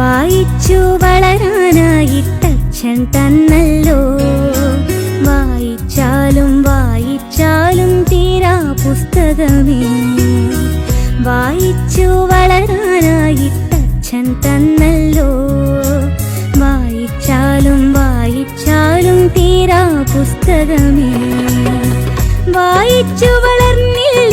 വായിച്ചു വളരാനായിട്ടച്ഛൻ തന്നല്ലോ. വായിച്ചാലും വായിച്ചാലും തീരാ പുസ്തകമേ. വായിച്ചു വളരാനായിട്ടച്ഛൻ തന്നല്ലോ. വായിച്ചാലും വായിച്ചാലും തീരാ പുസ്തകമേ. വായിച്ചു വളർന്നില്ലെങ്കിൽ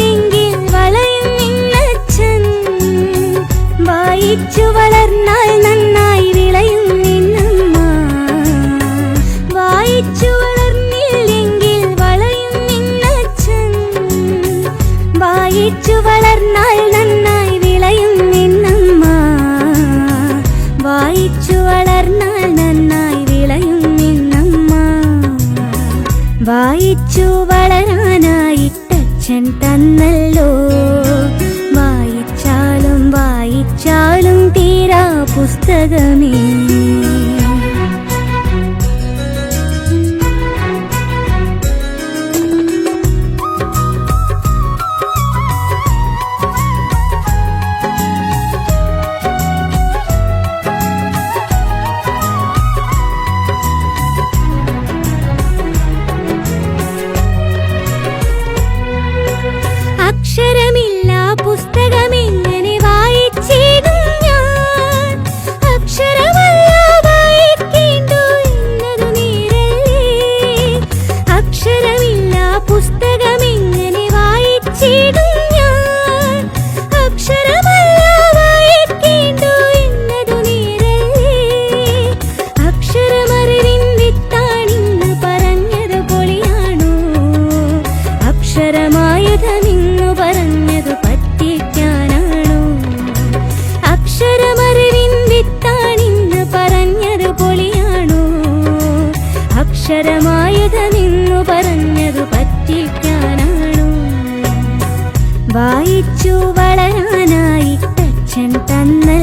വളർന്നാൽ നന്നായി വിളയും നിന്നമ്മ. വായിച്ചു വളർന്നാൽ നന്നായി വിളയും നിന്നമ്മ. വായിച്ചു വളരാനായിട്ടച്ഛൻ തന്നല്ലോ. വായിച്ചാലും വായിച്ചാലും തീരാ പുസ്തകമേ. പരമായുധമെന്നു പറഞ്ഞതു പറ്റിക്കാനാണോ വായിച്ചു വളരാനായി അച്ഛൻ തന്നെ